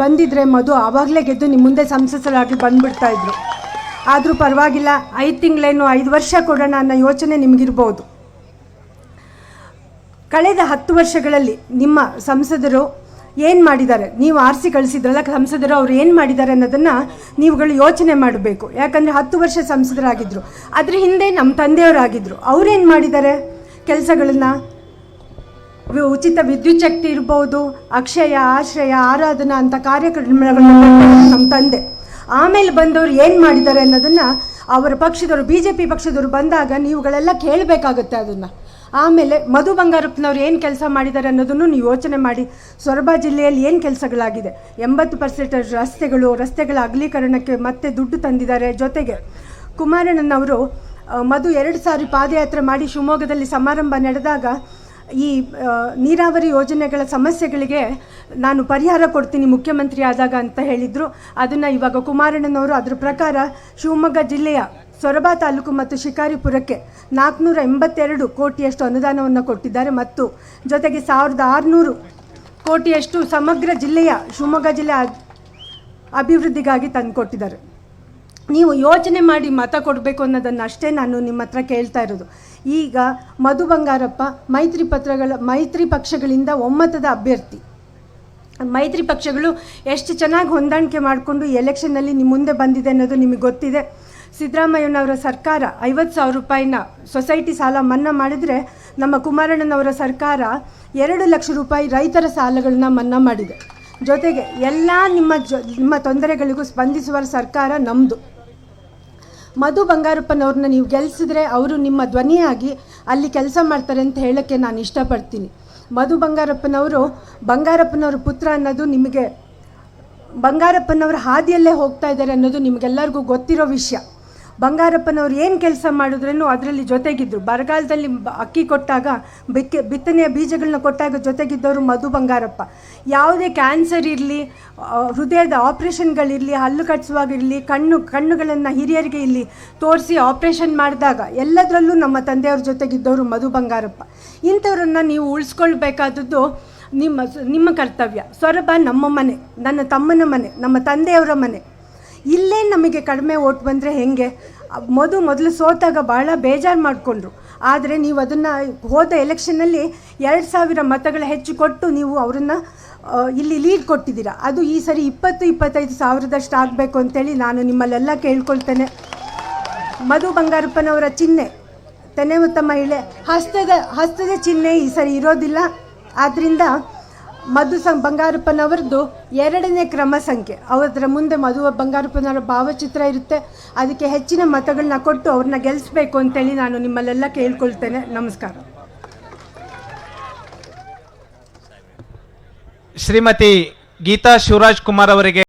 ಬಂದಿದ್ರೆ ಮಧು ಆವಾಗಲೇ ಗೆದ್ದು ನಿಮ್ಮ ಮುಂದೆ ಸಂಸದರಾಗಿ ಬಂದ್ಬಿಡ್ತಾ ಇದ್ರು. ಆದರೂ ಪರವಾಗಿಲ್ಲ, ಐದು ತಿಂಗಳೇನು ಐದು ವರ್ಷ ಕೊಡೋಣ ಅನ್ನೋ ಯೋಚನೆ ನಿಮಗಿರ್ಬೋದು. ಕಳೆದ ಹತ್ತು ವರ್ಷಗಳಲ್ಲಿ ನಿಮ್ಮ ಸಂಸದರು ಏನು ಮಾಡಿದ್ದಾರೆ? ನೀವು ಆರಿಸಿ ಕಳಿಸಿದ್ರಲ್ಲ, ಸಂಸದರು ಅವ್ರು ಏನು ಮಾಡಿದ್ದಾರೆ ಅನ್ನೋದನ್ನು ನೀವುಗಳು ಯೋಚನೆ ಮಾಡಬೇಕು. ಯಾಕಂದರೆ ಹತ್ತು ವರ್ಷ ಸಂಸದರಾಗಿದ್ದರು ಅದ್ರ ಹಿಂದೆ ನಮ್ಮ ತಂದೆಯವರಾಗಿದ್ದರು ಅವ್ರೇನು ಮಾಡಿದ್ದಾರೆ? ಕೆಲಸಗಳನ್ನ ಉಚಿತ ವಿದ್ಯುತ್ ಶಕ್ತಿ ಇರ್ಬೋದು, ಅಕ್ಷಯ, ಆಶ್ರಯ, ಆರಾಧನಾ ಅಂತ ಕಾರ್ಯಕ್ರಮಗಳನ್ನು ನಮ್ಮ ತಂದೆ. ಆಮೇಲೆ ಬಂದವರು ಏನು ಮಾಡಿದ್ದಾರೆ ಅನ್ನೋದನ್ನು ಅವರ ಪಕ್ಷದವರು ಬಿ ಜೆ ಪಿ ಪಕ್ಷದವರು ಬಂದಾಗ ನೀವುಗಳೆಲ್ಲ ಕೇಳಬೇಕಾಗುತ್ತೆ ಅದನ್ನು. ಆಮೇಲೆ ಮಧು ಬಂಗಾರಪ್ಪನವ್ರು ಏನು ಕೆಲಸ ಮಾಡಿದ್ದಾರೆ ಅನ್ನೋದನ್ನು ನೀವು ಯೋಚನೆ ಮಾಡಿ. ಸೊರಬ ಜಿಲ್ಲೆಯಲ್ಲಿ ಏನು ಕೆಲಸಗಳಾಗಿದೆ? ಎಂಬತ್ತು ಪರ್ಸೆಂಟ್ ರಸ್ತೆಗಳು, ರಸ್ತೆಗಳ ಅಗಲೀಕರಣಕ್ಕೆ ಮತ್ತೆ ದುಡ್ಡು ತಂದಿದ್ದಾರೆ. ಜೊತೆಗೆ ಕುಮಾರಣ್ಣನವರು ಮಧು ಎರಡು ಸಾರಿ ಪಾದಯಾತ್ರೆ ಮಾಡಿ ಶಿವಮೊಗ್ಗದಲ್ಲಿ ಸಮಾರಂಭ ನಡೆದಾಗ ಈ ನೀರಾವರಿ ಯೋಜನೆಗಳ ಸಮಸ್ಯೆಗಳಿಗೆ ನಾನು ಪರಿಹಾರ ಕೊಡ್ತೀನಿ ಮುಖ್ಯಮಂತ್ರಿ ಆದಾಗ ಅಂತ ಹೇಳಿದರು. ಅದನ್ನು ಇವಾಗ ಕುಮಾರಣ್ಣನವರು ಅದರ ಪ್ರಕಾರ ಶಿವಮೊಗ್ಗ ಜಿಲ್ಲೆಯ ಸೊರಬ ತಾಲೂಕು ಮತ್ತು ಶಿಕಾರಿಪುರಕ್ಕೆ ನಾಲ್ಕುನೂರ ಎಂಬತ್ತೆರಡು ಕೋಟಿಯಷ್ಟು ಅನುದಾನವನ್ನು ಕೊಟ್ಟಿದ್ದಾರೆ ಮತ್ತು ಜೊತೆಗೆ ಸಾವಿರದ ಆರುನೂರು ಕೋಟಿಯಷ್ಟು ಸಮಗ್ರ ಜಿಲ್ಲೆಯ ಶಿವಮೊಗ್ಗ ಜಿಲ್ಲೆ ಅಭಿವೃದ್ಧಿಗಾಗಿ ತಂದುಕೊಟ್ಟಿದ್ದಾರೆ. ನೀವು ಯೋಚನೆ ಮಾಡಿ ಮತ ಕೊಡಬೇಕು ಅನ್ನೋದನ್ನು ಅಷ್ಟೇ ನಾನು ನಿಮ್ಮ ಹತ್ರ ಕೇಳ್ತಾ ಇರೋದು. ಈಗ ಮಧು ಬಂಗಾರಪ್ಪ, ಮೈತ್ರಿ ಪತ್ರಗಳ, ಮೈತ್ರಿ ಪಕ್ಷಗಳಿಂದ ಒಮ್ಮತದ ಅಭ್ಯರ್ಥಿ. ಮೈತ್ರಿ ಪಕ್ಷಗಳು ಎಷ್ಟು ಚೆನ್ನಾಗಿ ಹೊಂದಾಣಿಕೆ ಮಾಡಿಕೊಂಡು ಎಲೆಕ್ಷನ್ನಲ್ಲಿ ನಿಮ್ಮ ಮುಂದೆ ಬಂದಿದೆ ಅನ್ನೋದು ನಿಮಗೆ ಗೊತ್ತಿದೆ. ಸಿದ್ದರಾಮಯ್ಯನವರ ಸರ್ಕಾರ ಐವತ್ತು ಸಾವಿರ ರೂಪಾಯಿನ ಸೊಸೈಟಿ ಸಾಲ ಮನ್ನಾ ಮಾಡಿದರೆ ನಮ್ಮ ಕುಮಾರಣ್ಣನವರ ಸರ್ಕಾರ ಎರಡು ಲಕ್ಷ ರೂಪಾಯಿ ರೈತರ ಸಾಲಗಳನ್ನ ಮನ್ನಾ ಮಾಡಿದೆ. ಜೊತೆಗೆ ಎಲ್ಲ ನಿಮ್ಮ ಜೊ, ನಿಮ್ಮ ತೊಂದರೆಗಳಿಗೂ ಸ್ಪಂದಿಸುವ ಸರ್ಕಾರ ನಮ್ಮದು ಮಧು ಬಂಗಾರಪ್ಪನವ್ರನ್ನ ನೀವು ಗೆಲ್ಲಿಸಿದ್ರೆ ಅವರು ನಿಮ್ಮ ಧ್ವನಿಯಾಗಿ ಅಲ್ಲಿ ಕೆಲಸ ಮಾಡ್ತಾರೆ ಅಂತ ಹೇಳೋಕ್ಕೆ ನಾನು ಇಷ್ಟಪಡ್ತೀನಿ. ಮಧು ಬಂಗಾರಪ್ಪನವರು, ಬಂಗಾರಪ್ಪನವ್ರ ಪುತ್ರ ಅನ್ನೋದು ನಿಮಗೆ ಬಂಗಾರಪ್ಪನವ್ರ ಹಾದಿಯಲ್ಲೇ ಹೋಗ್ತಾ ಇದ್ದಾರೆ ಅನ್ನೋದು ನಿಮಗೆಲ್ಲರಿಗೂ ಗೊತ್ತಿರೋ ವಿಷಯ. ಬಂಗಾರಪ್ಪನವ್ರು ಏನು ಕೆಲಸ ಮಾಡಿದ್ರೂ ಅದರಲ್ಲಿ ಜೊತೆಗಿದ್ದರು ಬರಗಾಲದಲ್ಲಿ ಅಕ್ಕಿ ಕೊಟ್ಟಾಗ ಬಿಕ್ಕೆ, ಬಿತ್ತನೆಯ ಬೀಜಗಳನ್ನ ಕೊಟ್ಟಾಗ ಜೊತೆಗಿದ್ದವರು ಮಧು ಬಂಗಾರಪ್ಪ. ಯಾವುದೇ ಕ್ಯಾನ್ಸರ್ ಇರಲಿ ಹೃದಯದ ಆಪ್ರೇಷನ್ಗಳಿರಲಿ, ಹಲ್ಲು ಕಟ್ಸುವಾಗಿರಲಿ, ಕಣ್ಣು, ಕಣ್ಣುಗಳನ್ನು ಹಿರಿಯರಿಗೆ ಇಲ್ಲಿ ತೋರಿಸಿ ಆಪ್ರೇಷನ್ ಮಾಡಿದಾಗ ಎಲ್ಲದರಲ್ಲೂ ನಮ್ಮ ತಂದೆಯವ್ರ ಜೊತೆಗಿದ್ದವರು ಮಧು ಬಂಗಾರಪ್ಪ. ಇಂಥವ್ರನ್ನ ನೀವು ಉಳಿಸ್ಕೊಳ್ಬೇಕಾದದ್ದು ನಿಮ್ಮ ನಿಮ್ಮ ಕರ್ತವ್ಯ. ಸೊರಬ ನಮ್ಮ ಮನೆ, ನನ್ನ ತಮ್ಮನ ಮನೆ, ನಮ್ಮ ತಂದೆಯವರ ಮನೆ. ಇಲ್ಲೇ ನಮಗೆ ಕಡಿಮೆ ಓಟ್ ಬಂದರೆ ಹೆಂಗೆ? ಮೊದಲು ಮೊದಲು ಸೋತಾಗ ಭಾಳ ಬೇಜಾರು ಮಾಡಿಕೊಂಡ್ರು. ಆದರೆ ನೀವು ಅದನ್ನು ಹೋದ ಎಲೆಕ್ಷನ್ನಲ್ಲಿ ಎರಡು ಸಾವಿರ ಮತಗಳ ಹೆಚ್ಚು ಕೊಟ್ಟು ನೀವು ಅವರನ್ನು ಇಲ್ಲಿ ಲೀಡ್ ಕೊಟ್ಟಿದ್ದೀರಾ. ಅದು ಈ ಸರಿ ಇಪ್ಪತ್ತು, ಇಪ್ಪತ್ತೈದು ಸಾವಿರದಷ್ಟು ಆಗಬೇಕು ಅಂತೇಳಿ ನಾನು ನಿಮ್ಮಲ್ಲೆಲ್ಲ ಕೇಳ್ಕೊಳ್ತೇನೆ. ಮಧು ಬಂಗಾರಪ್ಪನವರ ಚಿಹ್ನೆ ತೆನೆ ಉತ್ತಮ ಮಹಿಳೆ, ಹಸ್ತದ ಹಸ್ತದ ಚಿಹ್ನೆ ಈ ಸರಿ ಇರೋದಿಲ್ಲ. ಆದ್ದರಿಂದ ಮಧು ಸಂ ಬಂಗಾರಪ್ಪನವ್ರದ್ದು ಎರಡನೇ ಕ್ರಮ ಸಂಖ್ಯೆ. ಅವರ ಮುಂದೆ ಮಧು ಬಂಗಾರಪ್ಪನವರ ಭಾವಚಿತ್ರ ಇರುತ್ತೆ. ಅದಕ್ಕೆ ಹೆಚ್ಚಿನ ಮತಗಳನ್ನ ಕೊಟ್ಟು ಅವ್ರನ್ನ ಗೆಲ್ಲಿಸ್ಬೇಕು ಅಂತೇಳಿ ನಾನು ನಿಮ್ಮಲ್ಲೆಲ್ಲ ಕೇಳ್ಕೊಳ್ತೇನೆ. ನಮಸ್ಕಾರ. ಶ್ರೀಮತಿ ಗೀತಾ ಶಿವರಾಜ್ ಕುಮಾರ್ ಅವರಿಗೆ